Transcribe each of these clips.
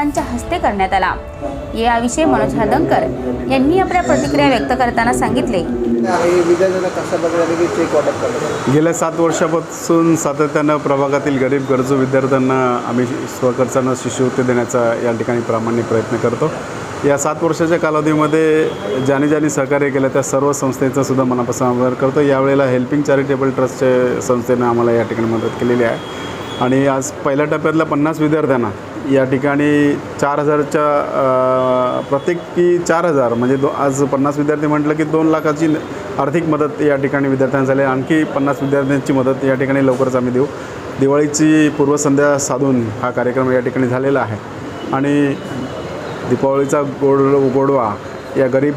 यांच्या हस्ते करण्यात आला. याविषयी मनोज हदंकर यांनी आपल्या प्रतिक्रिया व्यक्त करताना सांगितले. गेल्या सात वर्षापासून सातत्यानं प्रभागातील गरीब गरजू विद्यार्थ्यांना आम्ही स्वखर्चानं शिष्यवृत्ती देण्याचा या ठिकाणी प्रामाणिक प्रयत्न करतो. या सात वर्षाच्या कालावधीमध्ये ज्याने ज्याने सहकार्य केलं त्या सर्व संस्थेचा सुद्धा मनापासून आभार करतो. यावेळेला हेल्पिंग चॅरिटेबल ट्रस्टच्या संस्थेनं आम्हाला या ठिकाणी मदत केलेली आहे. आणि आज पहिल्या टप्प्यातल्या पन्नास विद्यार्थ्यांना या ठिकाणी चार हजारच्या प्रत्येकी चार हजार म्हणजे दो आज पन्नास विद्यार्थी म्हटलं की दोन लाखाची आर्थिक मदत या ठिकाणी विद्यार्थ्यांना झाली. आणखी पन्नास विद्यार्थ्यांची मदत या ठिकाणी लवकरच आम्ही देऊ. दिवाळीची पूर्वसंध्या साधून हा कार्यक्रम या ठिकाणी झालेला आहे. आणि दीपावलीचा गोड गोडवा या गरीब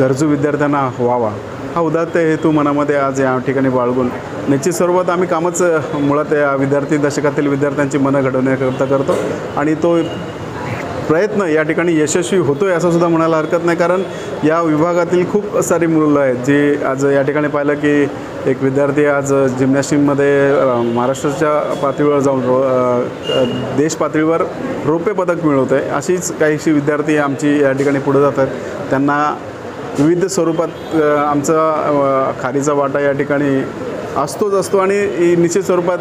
गरजू विद्यार्थ्यांना व्हावा. हा उदात्त हेतू मनामध्ये आज या ठिकाणी बाळगून. निश्चित स्वरूपात आम्ही कामच मुळात या विद्यार्थी दशकातील विद्यार्थ्यांची मनं घडवण्याकरता करतो. आणि तो प्रयत्न या ठिकाणी यशस्वी होतो आहे असं सुद्धा म्हणायला हरकत नाही. कारण या विभागातील खूप सारी मुलं आहेत जी आज या ठिकाणी पाहिलं की एक विद्यार्थी आज जिम्नॅस्टिकमध्ये महाराष्ट्राच्या पातळीवर जाऊन रो देश पातळीवर रौप्य पदक मिळवत आहे अशीच काहीशी विद्यार्थी आमची या ठिकाणी पुढे जात आहेत त्यांना विविध स्वरूपात आमचा खारीचा वाटा या ठिकाणी असतोच असतो आणि निश्चित स्वरूपात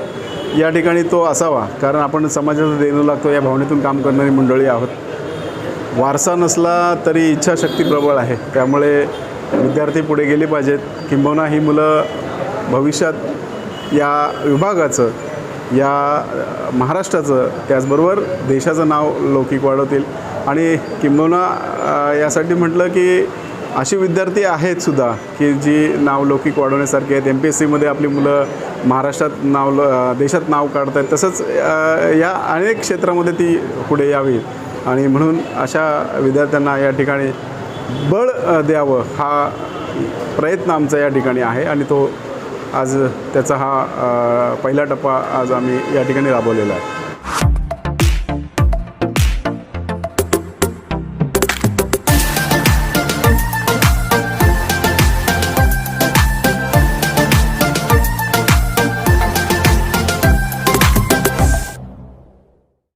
या ठिकाणी तो असावा. कारण आपण समाजाचा देणू लागतो या भावनेतून काम करणारी मंडळी आहोत. वारसा नसला तरी इच्छाशक्ती प्रबळ आहे. त्यामुळे विद्यार्थी पुढे गेले पाहिजेत. किंबहुना ही मुलं भविष्यात या विभागाचं या महाराष्ट्राचं त्याचबरोबर देशाचं नाव लौकिक वाढवतील. आणि किंबहुना यासाठी म्हटलं की अशी विद्यार्थी आहेत सुद्धा की जी नावलौकिक वाढवण्यासारखी आहेत. एम पी एस सीमध्ये आपली मुलं महाराष्ट्रात नाव देशात नाव काढत आहेत तसंच या अनेक क्षेत्रामध्ये ती पुढे यावी. आणि म्हणून अशा विद्यार्थ्यांना या ठिकाणी बळ द्यावं हा प्रयत्न आमचा या ठिकाणी आहे. आणि तो आज त्याचा हा पहिला टप्पा आज आम्ही या ठिकाणी राबवलेला आहे.